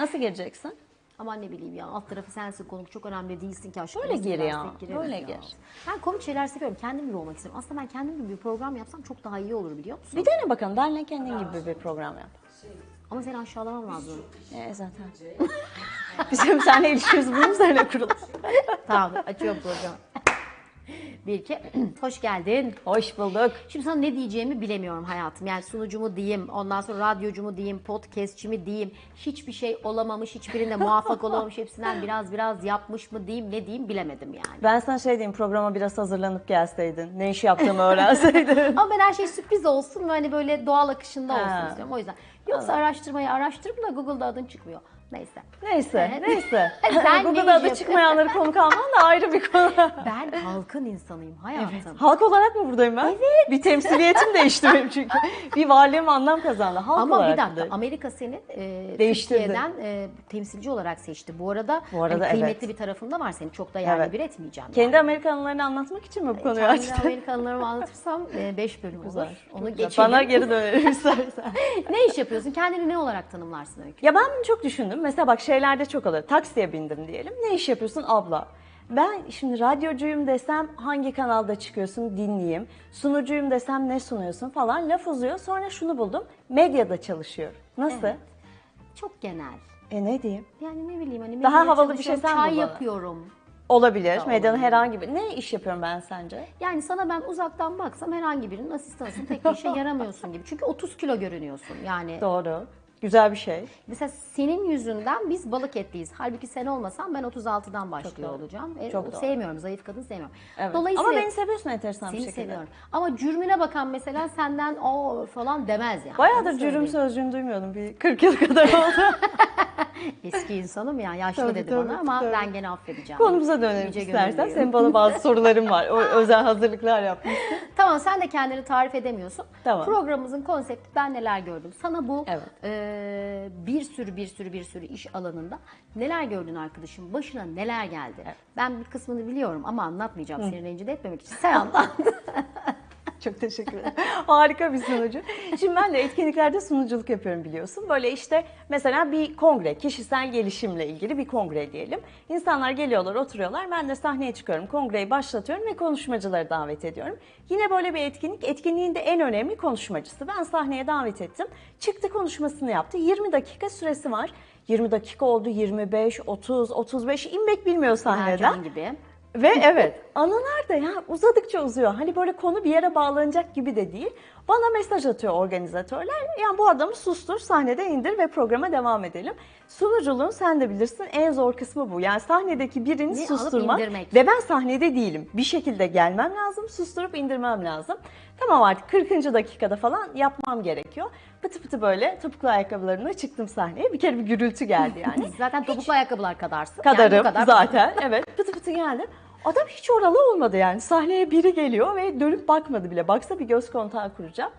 Nasıl gireceksin? Aman ne bileyim ya alt tarafı sensin konuk çok önemli değilsin ki. Şöyle Nasıl gir ya, böyle ya. gir. Ben komik şeyler seviyorum. Kendim gibi olmak istiyorum. Aslında ben kendim gibi bir program yapsam çok daha iyi olur biliyor musun? Bir dene bakalım. Benle kendin gibi bir program yap. Ama seni aşağılamam lazım. Ee, zaten. Bizim seninle ilişkimiz bunun üzerine kurulu. tamam açıyorum programı. Bir iki. Hoş geldin. Hoş bulduk. Şimdi sana ne diyeceğimi bilemiyorum hayatım. Yani sunucu mu diyeyim, ondan sonra radyocu mu diyeyim, podcastçi mi diyeyim. Hiçbir şey olamamış, hiçbirinde muvaffak olamamış, hepsinden biraz biraz yapmış mı diyeyim, ne diyeyim bilemedim yani. Ben sana şey diyeyim programa biraz hazırlanıp gelseydin. Ne iş yaptığımı öğrenseydin. Ama ben her şey sürpriz olsun ve hani böyle doğal akışında olsun Ha. istiyorum. O yüzden. Yoksa araştırmayı araştırıp da Google'da adın çıkmıyor. Neyse. Neyse, Evet. neyse. Sen Google'da adı çıkmayanları konuk alman da ayrı bir konu. Ben halkın insanıyım hayatım. Halk olarak mı buradayım ben? Evet. Bir temsiliyetim değişti benim çünkü. Bir varlığım anlam kazandı. Halk Ama bir olarak dakika buradayım. Amerika seni e, Değiştirdi. Türkiye'den e, temsilci olarak seçti. Bu arada, Bu arada hani kıymetli evet. bir tarafın da var seni çok da yerli Evet. bir etmeyeceğim. Kendi yani. Amerikanlılarını anlatmak için mi bu konuyu Kendi açtın? Amerikanlarımı anlatırsam 5 bölüm olur. Güzel. Onu Güzel. geçelim. Bana geri dönelim istersen. ne iş yapıyorsun? Kendini ne olarak tanımlarsın Öykü? Ya ben çok düşündüm. Mesela bak şeylerde çok oluyor. Taksiye bindim diyelim. Ne iş yapıyorsun abla? Ben şimdi radyocuyum desem hangi kanalda çıkıyorsun dinleyeyim. Sunucuyum desem ne sunuyorsun falan laf uzuyor. Sonra şunu buldum. Medyada çalışıyorum. Nasıl? Evet. Çok genel. E ne diyeyim? Yani ne bileyim hani Daha havalı bir şey sen Çay bul bana. yapıyorum. Olabilir. Da Medyanın olabilir. herhangi bir... Ne iş yapıyorum ben sence? Yani sana ben uzaktan baksam herhangi birinin asistanısın tek bir işe yaramıyorsun gibi. Çünkü 30 kilo görünüyorsun. Yani Doğru. Güzel bir şey. mesela senin yüzünden biz balık etliyiz. Halbuki sen olmasan ben 36'dan başlıyor doğru. olacağım. E, Çok doğru. sevmiyorum. Zayıf kadın sevmiyorum. Evet. Dolayısıyla Ama beni seviyorsun enteresan bir seni şekilde. seviyorum. Ama cürmüne bakan mesela senden o falan demez yani. Bayağıdır Onu cürüm söyleyeyim. sözcüğünü duymuyordum. Bir 40 yıl kadar oldu. Eski insanım ya yaşlı Tabii, dedi tabii, bana ama tabii. ben gene affedeceğim. Konumuza dönelim Yüce istersen. Senin bana bazı soruların var. O özel hazırlıklar yapmışsın. Tamam sen de kendini tarif edemiyorsun. Tamam. Programımızın konsepti ben neler gördüm. Sana bu Evet. e, bir sürü bir sürü bir sürü iş alanında neler gördün arkadaşım? Başına neler geldi? Ben bir kısmını biliyorum ama anlatmayacağım seni rencide etmemek için. Sen anlat. Çok teşekkür ederim. Harika bir sunucu. Şimdi ben de etkinliklerde sunuculuk yapıyorum biliyorsun. Böyle işte mesela bir kongre, kişisel gelişimle ilgili bir kongre diyelim. İnsanlar geliyorlar, oturuyorlar. Ben de sahneye çıkıyorum, kongreyi başlatıyorum ve konuşmacıları davet ediyorum. Yine böyle bir etkinlik. Etkinliğin de en önemli konuşmacısı. Ben sahneye davet ettim. Çıktı konuşmasını yaptı. 20 dakika süresi var. 20 dakika oldu, 25, 30, 35 inmek bilmiyor sahneden. Ercan gibi. Ve evet anılar da ya uzadıkça uzuyor. Hani böyle konu bir yere bağlanacak gibi de değil. Bana mesaj atıyor organizatörler. Yani bu adamı sustur, sahnede indir ve programa devam edelim. Sunuculuğun sen de bilirsin en zor kısmı bu. Yani sahnedeki birini Ne, alıp susturmak. indirmek. Ve ben sahnede değilim. Bir şekilde gelmem lazım, susturup indirmem lazım. Tamam artık 40. dakikada falan yapmam gerekiyor. Pıtı pıtı böyle topuklu ayakkabılarımla çıktım sahneye. Bir kere bir gürültü geldi yani. Zaten topuklu ayakkabılar kadarsın. Yani kadarım bu kadar. zaten. Evet pıtı pıtı geldim. Adam hiç oralı olmadı yani. Sahneye biri geliyor ve dönüp bakmadı bile. Baksa bir göz kontağı kuracağım.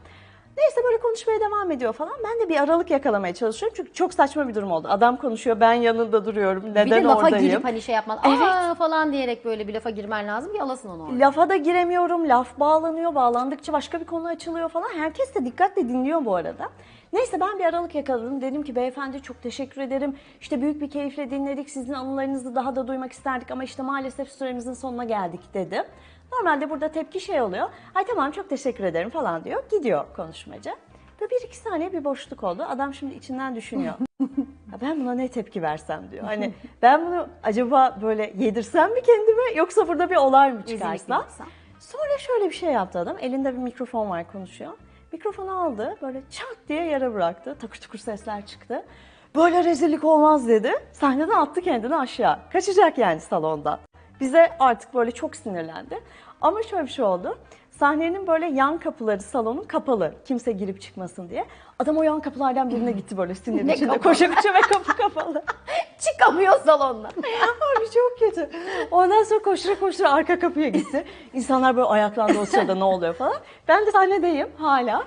Neyse böyle konuşmaya devam ediyor falan. Ben de bir aralık yakalamaya çalışıyorum. Çünkü çok saçma bir durum oldu. Adam konuşuyor, ben yanında duruyorum. Neden Bir de lafa oradayım? girip hani şey yapman, aa falan diyerek böyle bir lafa girmen lazım ki alasın onu orada. Lafa da giremiyorum. Laf bağlanıyor. Bağlandıkça başka bir konu açılıyor falan. Herkes de dikkatle dinliyor bu arada. Neyse ben bir aralık yakaladım. Dedim ki beyefendi çok teşekkür ederim. İşte büyük bir keyifle dinledik. Sizin anılarınızı daha da duymak isterdik ama işte maalesef süremizin sonuna geldik dedim. Normalde burada tepki şey oluyor. Ay tamam çok teşekkür ederim falan diyor. Gidiyor konuşmacı. Ve bir iki saniye bir boşluk oldu. Adam şimdi içinden düşünüyor. Ya ben buna ne tepki versem diyor. Hani ben bunu acaba böyle yedirsem mi kendime yoksa burada bir olay mı yapsam. Sonra şöyle bir şey yaptı adam. Elinde bir mikrofon var konuşuyor. Mikrofonu aldı böyle çat diye yere bıraktı. Takır tukur sesler çıktı. Böyle rezillik olmaz dedi. Sahneden attı kendini aşağı. Kaçacak yani salondan. Bize artık böyle çok sinirlendi. Ama şöyle bir şey oldu. Sahnenin böyle yan kapıları salonun kapalı. Kimse girip çıkmasın diye. Adam o yan kapılardan birine gitti böyle sinir Ne içinde. Koşa koşa ve kapı kapalı. Çıkamıyor salondan. Abi çok kötü. Ondan sonra koştura koştura arka kapıya gitti. İnsanlar böyle ayaklandı o sırada ne oluyor falan. Ben de sahnedeyim hala.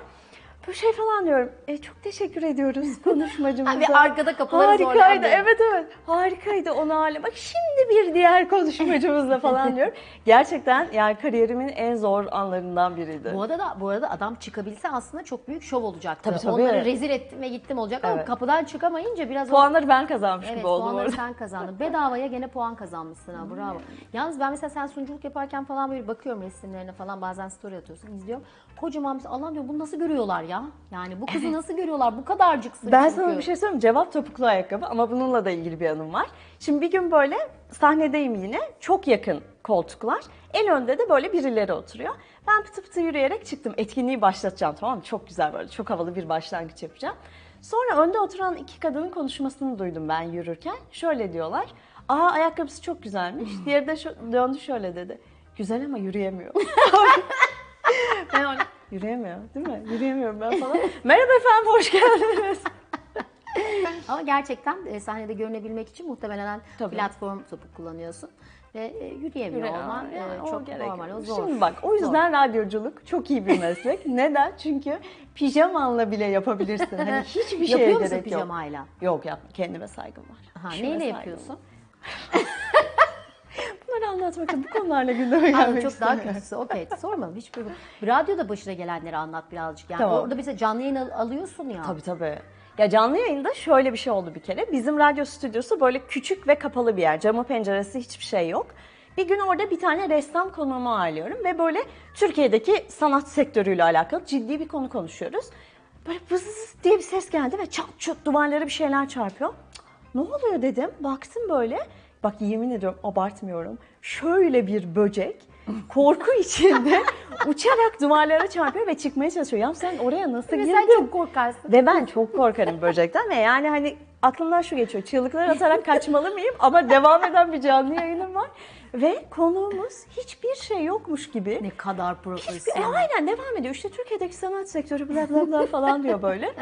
Böyle şey falan diyorum. E, çok teşekkür ediyoruz konuşmacımıza. Bir arkada kapıları Harikaydı. Evet evet. Harikaydı onu hale. Bak şimdi bir diğer konuşmacımızla falan diyorum. Gerçekten yani kariyerimin en zor anlarından biriydi. Bu arada bu arada adam çıkabilse aslında çok büyük şov olacaktı. Tabii, tabii. Onları rezil ettim ve gittim olacak ama Evet. kapıdan çıkamayınca biraz o- Puanları ben kazanmış Evet gibi oldum puanları orada. sen kazandın. Bedavaya gene puan kazanmışsın ha bravo. Yalnız ben mesela sen sunuculuk yaparken falan böyle bakıyorum resimlerine falan bazen story atıyorsun izliyorum. Kocaman bir Allah diyor bunu nasıl görüyorlar ya? Yani bu kızı nasıl görüyorlar? Bu kadarcıksın Ben çünkü. sana bir şey söyleyeyim? Cevap topuklu ayakkabı ama bununla da ilgili bir anım var. Şimdi bir gün böyle sahnedeyim yine. Çok yakın koltuklar. En önde de böyle birileri oturuyor. Ben pıtı pıtı yürüyerek çıktım. Etkinliği başlatacağım tamam mı? Çok güzel böyle çok havalı bir başlangıç yapacağım. Sonra önde oturan iki kadının konuşmasını duydum ben yürürken. Şöyle diyorlar. Aa ayakkabısı çok güzelmiş. Diğeri de şu- döndü şöyle dedi. Güzel ama yürüyemiyor. yürüyemiyor değil mi? Yürüyemiyorum ben falan. Merhaba efendim hoş geldiniz. Ama gerçekten e, sahnede görünebilmek için muhtemelen Tabii. platform topuk kullanıyorsun. Ve e, yürüyemiyor Yürüyor. olman e, Yani o çok gerek normal, o yok. zor. Şimdi bak o yüzden radyoculuk çok iyi bir meslek. Neden? Çünkü pijamanla bile yapabilirsin. Hani hiçbir şeye Yapıyor musun gerek yok. pijamayla? Yok yapma. Kendime saygım var. Ha, neyle saygım yapıyorsun? var. Bunları anlatmak bu konularla gündeme gelmek çok daha kötüsü. Okey sormadım. Hiçbir... Radyoda başına gelenleri anlat birazcık. Yani Tamam. orada mesela canlı yayın al- alıyorsun ya. Tabii tabii. Ya canlı yayında şöyle bir şey oldu bir kere. Bizim radyo stüdyosu böyle küçük ve kapalı bir yer. Camı penceresi hiçbir şey yok. Bir gün orada bir tane ressam konuğumu ağırlıyorum ve böyle Türkiye'deki sanat sektörüyle alakalı ciddi bir konu konuşuyoruz. Böyle vız diye bir ses geldi ve çat çut duvarlara bir şeyler çarpıyor. Cık, Ne oluyor dedim. Baktım böyle. Bak yemin ediyorum abartmıyorum. Şöyle bir böcek korku içinde uçarak duvarlara çarpıyor ve çıkmaya çalışıyor. Ya sen oraya nasıl girdin? sen çok korkarsın. Ve ben çok korkarım böcekten ve yani hani aklımdan şu geçiyor. Çığlıklar atarak kaçmalı mıyım? Ama devam eden bir canlı yayınım var. Ve konuğumuz hiçbir şey yokmuş gibi. Ne kadar E, profesyonel. aynen devam ediyor. İşte Türkiye'deki sanat sektörü bla bla bla falan diyor böyle.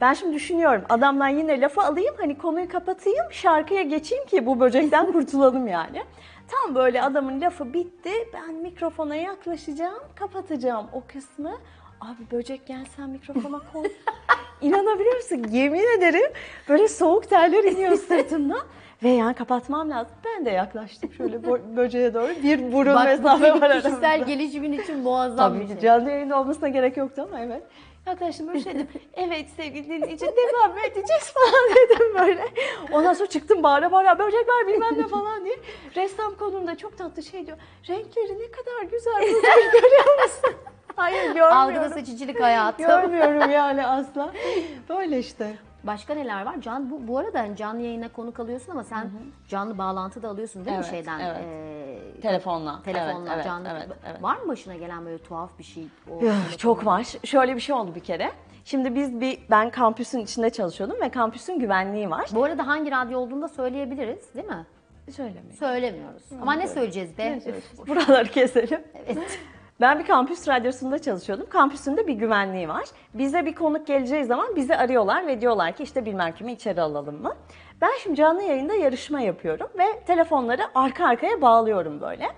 Ben şimdi düşünüyorum adamdan yine lafı alayım hani konuyu kapatayım şarkıya geçeyim ki bu böcekten kurtulalım yani. Tam böyle adamın lafı bitti. Ben mikrofona yaklaşacağım, kapatacağım o kısmı. Abi böcek gel sen mikrofona koy. İnanabiliyor musun? Yemin ederim böyle soğuk terler iniyor sırtımdan. Ve yani kapatmam lazım. Ben de yaklaştım şöyle bö- böceğe doğru. Bir burun Bak bu mesafe var kişisel aramızda. gelişimin için muazzam Tabii bir şey. canlı yayın olmasına gerek yoktu ama evet. Yaklaştım böyle şey dedim. Evet sevgili dinleyici devam edeceğiz falan dedim böyle. Ondan sonra çıktım bağıra bağıra böcek var bilmem ne falan diye. Ressam konumda çok tatlı şey diyor. Renkleri ne kadar güzel böcek görüyor musun? Görmüyorum. Algıda seçicilik hayatım. Görmüyorum yani asla. Böyle işte. Başka neler var? Can bu, bu arada hani canlı yayına konuk alıyorsun ama sen canlı bağlantı da alıyorsun değil mi Evet, şeyden? evet. eee, Telefonla. telefonla Evet, evet, canlı. evet, evet. Var mı başına gelen böyle tuhaf bir şey? O Üf? Çok var. Şöyle bir şey oldu bir kere. Şimdi biz bir ben kampüsün içinde çalışıyordum ve kampüsün güvenliği var. Bu arada hangi radyo olduğunu da söyleyebiliriz değil mi? Söylemeyin. Söylemiyoruz. Ama ne söyleyeceğiz be? Üf, Buraları keselim. Evet. Ben bir kampüs radyosunda çalışıyordum. Kampüsünde bir güvenliği var. Bize bir konuk geleceği zaman bizi arıyorlar ve diyorlar ki işte bilmem kimi içeri alalım mı? Ben şimdi canlı yayında yarışma yapıyorum ve telefonları arka arkaya bağlıyorum böyle.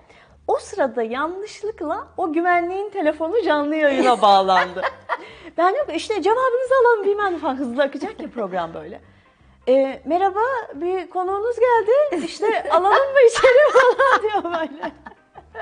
O sırada yanlışlıkla o güvenliğin telefonu canlı yayına bağlandı. ben yok işte cevabınızı alalım bilmem falan hızlı akacak ya program böyle. E, merhaba bir konuğunuz geldi işte alalım mı içeri falan diyor böyle.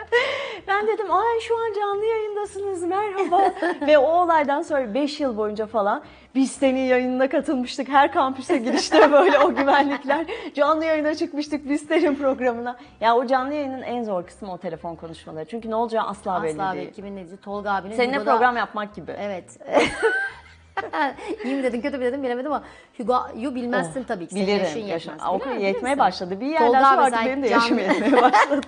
Ben dedim ay şu an canlı yayındasınız merhaba. Ve o olaydan sonra 5 yıl boyunca falan biz senin yayınına katılmıştık. Her kampüse girişte böyle o güvenlikler. Canlı yayına çıkmıştık biz senin programına. Ya o canlı yayının en zor kısmı o telefon konuşmaları. Çünkü ne olacağı asla, belli Asla değil. belki kimin ne? Tolga abinin. Seninle Hugo'da- program yapmak gibi. Evet. İyi mi dedin kötü mü dedin bilemedim ama Hugo'yu bilmezsin tabii ki. Senin yaşın Oh, Bilirim. yetmez. O mi? yetmeye başladı. Bir Tolga yerden abi sonra artık benim de yaşım yetmeye başladı.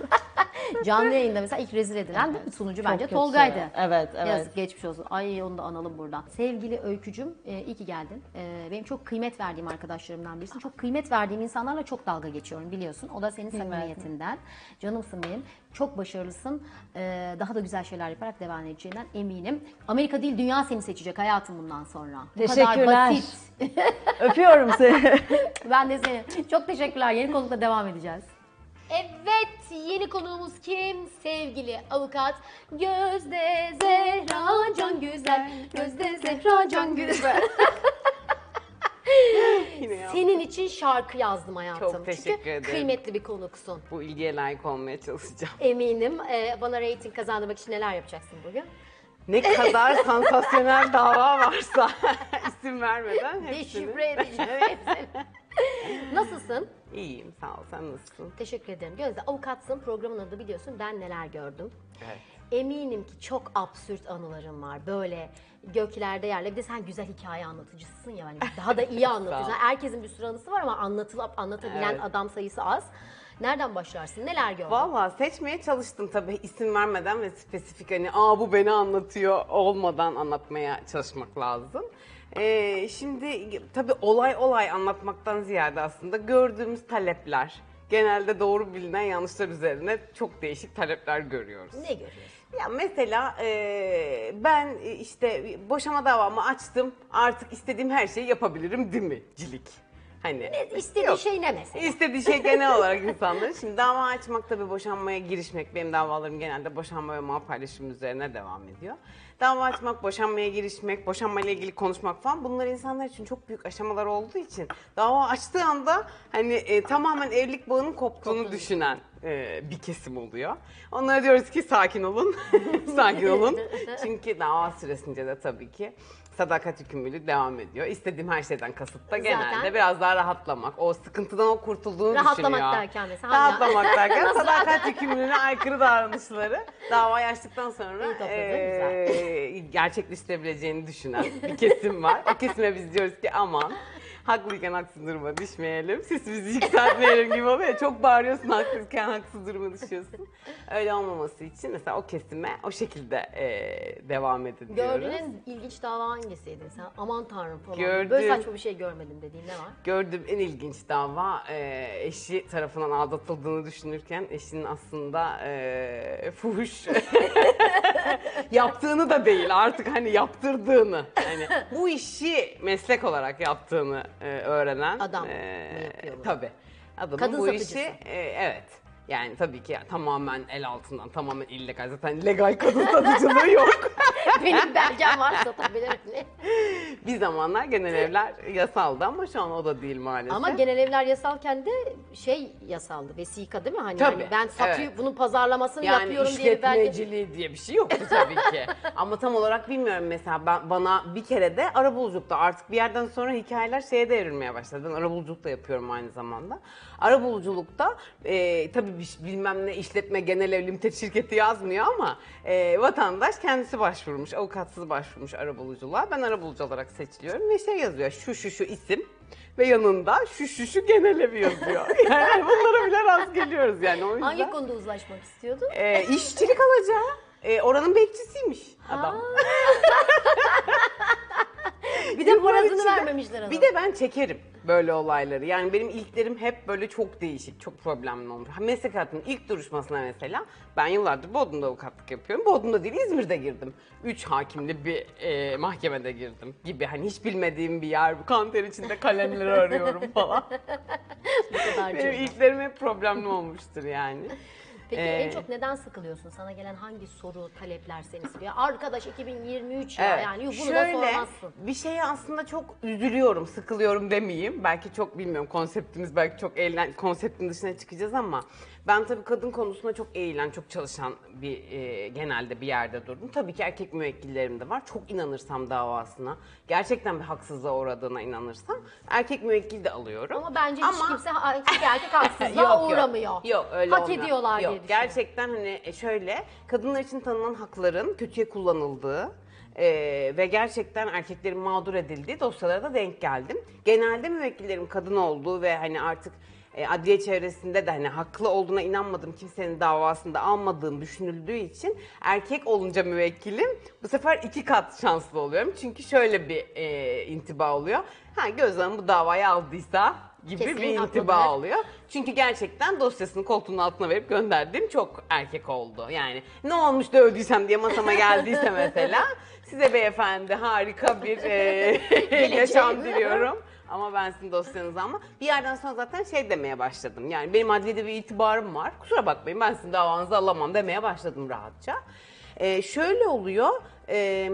Canlı yayında mesela ilk rezil edilen mi? sunucu bence kötü. Tolga'ydı. Evet, evet. Yazık geçmiş olsun. Ay onu da analım buradan. Sevgili Öykücüm e, iyi ki geldin. E, benim çok kıymet verdiğim arkadaşlarımdan birisin. Çok kıymet verdiğim insanlarla çok dalga geçiyorum biliyorsun. O da senin samimiyetinden. Canımsın benim. Çok başarılısın. E, daha da güzel şeyler yaparak devam edeceğinden eminim. Amerika değil dünya seni seçecek hayatım bundan sonra. Bu kadar Teşekkürler. basit. Öpüyorum seni. Ben de seni. Çok teşekkürler. Yeni konukla devam edeceğiz. Evet, yeni konuğumuz kim? Sevgili avukat Gözde Zehra Can Güzel. Gözde Zehra Can Güzel. Yine ya. Senin için şarkı yazdım hayatım. Çok teşekkür Çünkü ederim. kıymetli bir konuksun. Bu ilgiye layık olmaya çalışacağım. Eminim e, bana reyting kazandırmak için neler yapacaksın bugün? Ne kadar sansasyonel dava varsa isim vermeden hepsini. Deşifre edeceğim hepsini. Nasılsın? İyiyim sağ ol sen nasılsın? Teşekkür ederim. Gözde avukatsın. Programın adı biliyorsun. Ben neler gördüm. Evet. Eminim ki çok absürt anılarım var. Böyle göklerde yerle. Bir de sen güzel hikaye anlatıcısın ya. Hani daha da iyi anlatıyorsun. Herkesin bir sürü anısı var ama anlatılıp anlatabilen Evet. adam sayısı az. Nereden başlarsın? Neler gördün? Valla seçmeye çalıştım tabii isim vermeden ve spesifik hani aa bu beni anlatıyor olmadan anlatmaya çalışmak lazım. Ee, şimdi tabii olay olay anlatmaktan ziyade aslında gördüğümüz talepler genelde doğru bilinen yanlışlar üzerine çok değişik talepler görüyoruz. Ne görüyorsun? Ya mesela e, ben e, işte boşama davamı açtım artık istediğim her şeyi yapabilirim değil mi cilik? Hani İstediği Yok. şey ne mesela? İstediği şey genel olarak insanların. Şimdi dava açmak tabii boşanmaya girişmek. Benim davalarım genelde boşanma ve mal paylaşımı üzerine devam ediyor. Dava açmak, boşanmaya girişmek, boşanmayla ilgili konuşmak falan bunlar insanlar için çok büyük aşamalar olduğu için dava açtığı anda hani e, tamamen evlilik bağının koptuğunu düşünen e, bir kesim oluyor. Onlara diyoruz ki sakin olun, sakin olun. Çünkü dava süresince de tabii ki sadakat yükümlülüğü devam ediyor. İstediğim her şeyden kasıt da genelde Zaten- biraz daha rahatlamak. O sıkıntıdan o kurtulduğunu Rahatlamak düşünüyor. derken mesela Rahatlamak derken sadakat yükümlülüğüne aykırı davranışları davayı açtıktan sonra eee, gerçekleştirebileceğini düşünen bir kesim var. O kesime biz diyoruz ki aman haklıyken haksız duruma düşmeyelim. Sesimizi yükseltmeyelim gibi oluyor. Çok bağırıyorsun haklıyken haksız duruma düşüyorsun. Öyle olmaması için mesela o kesime o şekilde eee, devam edin diyoruz. Gördüğün en ilginç dava hangisiydi? Sen aman tanrım falan. Gördüm. Böyle saçma bir şey görmedim dediğin ne var? Gördüğüm en ilginç dava e, eşi tarafından aldatıldığını düşünürken eşinin aslında e, fuhuş yaptığını da değil artık hani yaptırdığını yani bu işi meslek olarak yaptığını e, öğrenen Adam mı e, yapıyor bunu? tabii adamın Kadın bu satıcısı. işi e, evet yani tabii ki tamamen el altından tamamen illegal zaten legal kadın satıcılığı yok. Benim belgem var satabilirim. bir zamanlar genel evler yasaldı ama şu an o da değil maalesef. Ama genel evler yasalken de şey yasaldı. Vesika değil mi? Hani Tabii, yani ben satıyor evet. bunun pazarlamasını Yani yapıyorum diye bir belge. işletmeciliği diye bir şey yoktu tabii ki. Ama tam olarak bilmiyorum mesela ben, bana bir kere de arabuluculukta artık bir yerden sonra hikayeler şeye de evrilmeye başladı. Ben arabuluculuk da yapıyorum aynı zamanda. Arabuluculukta e, tabii bilmem ne işletme genel ev limited şirketi yazmıyor ama e, vatandaş kendisi başvurmuş, avukatsız başvurmuş arabuluculuğa. Ben arabulucu olarak seçiliyorum ve şey yazıyor şu şu şu isim ve yanında şu şu şu genel evi yazıyor. Yani bunlara bile rast geliyoruz yani o yüzden. Hangi konuda uzlaşmak istiyordu? E, işçilik alacağı. E, oranın bekçisiymiş adam. Bir de Yıllar içinde- vermemişler adama. Bir de ben çekerim böyle olayları. Yani benim ilklerim hep böyle çok değişik, çok problemli olmuş. Ha, Meslek hayatımın ilk duruşmasına mesela ben yıllardır Bodrum'da avukatlık yapıyorum. Bodrum'da değil İzmir'de girdim. Üç hakimli bir e, mahkemede girdim gibi. Hani hiç bilmediğim bir yer, kanter içinde kalemleri arıyorum falan. Benim ilklerim hep problemli olmuştur yani. Peki Ee, en çok neden sıkılıyorsun? Sana gelen hangi soru, talepler seni sıkıyor? Arkadaş 2023 ya Evet. yani yuh, bunu Şöyle, da sormazsın. bir şeye aslında çok üzülüyorum, sıkılıyorum demeyeyim. Belki çok bilmiyorum konseptimiz belki çok eğlen, konseptin dışına çıkacağız ama ben tabii kadın konusunda çok eğilen, çok çalışan bir e, genelde bir yerde durdum. Tabii ki erkek müvekkillerim de var. Çok inanırsam davasına, gerçekten bir haksızlığa uğradığına inanırsam erkek müvekkil de alıyorum. Ama bence hiç kimse hiçbir erkek haksızlığa uğramıyor. Yok öyle Hak olmuyor. ediyorlar düşünüyorum. Gerçekten hani şöyle kadınlar için tanınan hakların kötüye kullanıldığı e, ve gerçekten erkeklerin mağdur edildiği dosyalara da denk geldim. Genelde müvekkillerim kadın olduğu ve hani artık e, adliye çevresinde de hani haklı olduğuna inanmadığım kimsenin davasında almadığım düşünüldüğü için erkek olunca müvekkilim bu sefer iki kat şanslı oluyorum. Çünkü şöyle bir e, intiba oluyor. Ha Gözde bu davayı aldıysa gibi Kesin bir haklıdır. intiba oluyor. Çünkü gerçekten dosyasını koltuğun altına verip gönderdiğim çok erkek oldu. Yani ne olmuş da öldüysem diye masama geldiyse mesela size beyefendi harika bir e, yaşam diliyorum. Ama ben sizin dosyanızı ama bir yerden sonra zaten şey demeye başladım. Yani benim adliyede bir itibarım var. Kusura bakmayın ben sizin davanızı alamam demeye başladım rahatça. Ee, şöyle oluyor. E,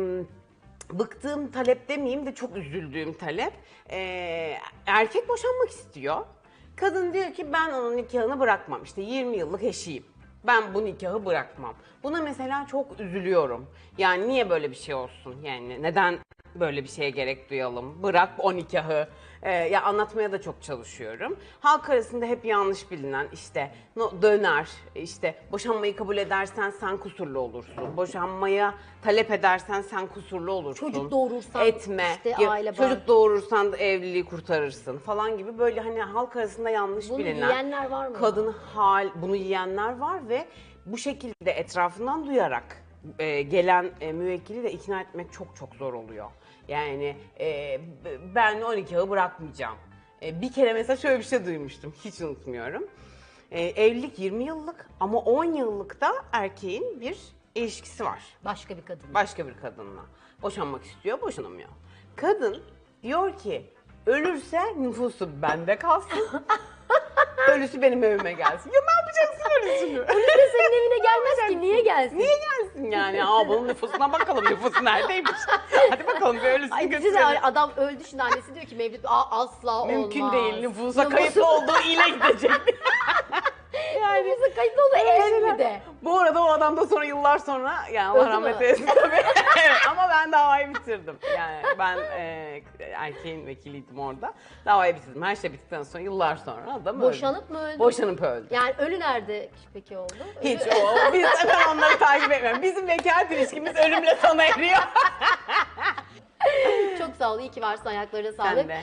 bıktığım talep demeyeyim de çok üzüldüğüm talep. Ee, erkek boşanmak istiyor. Kadın diyor ki ben onun nikahını bırakmam. İşte 20 yıllık eşiyim. Ben bu nikahı bırakmam. Buna mesela çok üzülüyorum. Yani niye böyle bir şey olsun? Yani neden böyle bir şeye gerek duyalım? Bırak o nikahı. Ee, ya anlatmaya da çok çalışıyorum. Halk arasında hep yanlış bilinen işte no, döner, işte boşanmayı kabul edersen sen kusurlu olursun. Boşanmaya talep edersen sen kusurlu olursun. Çocuk doğurursan etme. işte Ya, aile bağ- çocuk doğurursan da evliliği kurtarırsın falan gibi böyle hani halk arasında yanlış Bunu bilinen. yiyenler var mı? Kadın hal bunu yiyenler var ve bu şekilde etrafından duyarak e, gelen e, müvekkili de ikna etmek çok çok zor oluyor. Yani e, ben o nikahı bırakmayacağım. E, bir kere mesela şöyle bir şey duymuştum hiç unutmuyorum. E, evlilik 20 yıllık ama 10 yıllık da erkeğin bir ilişkisi var Başka bir kadın. başka bir kadınla. Boşanmak istiyor, boşanamıyor. Kadın diyor ki ölürse nüfusu bende kalsın. Ölüsü benim evime gelsin. Ya ne yapacaksın ölüsünü? Ölürse senin evine gelmez ki niye gelsin? Niye gelsin yani? Aa bunun nüfusuna bakalım nüfusu neredeymiş. Hadi bakalım bir ölüsünü Ay götürelim. düşünsene adam öldü şimdi annesi diyor ki Mevlüt Aa, asla Mümkün olmaz. değil nüfusa kayıtlı olduğu ile gidecek. Yani nüfusa kayıtlı olduğu ev mi de? Bu arada o adam da sonra yıllar sonra yani Allah Öldü rahmet mü? eylesin tabii. evet, ama ben davayı bitirdim. Yani ben e, erkeğin vekiliydim orada. Davayı bitirdim. Her şey bittikten sonra yıllar sonra adam öldü. Boşanıp mı öldü? Boşanıp öldü. Yani ölü nerede peki oldu? Hiç o. Biz ben onları takip etmiyorum. Bizim vekalet ilişkimiz ölümle sona eriyor. Çok sağ ol. İyi ki varsın. Ayaklarına sağlık. de.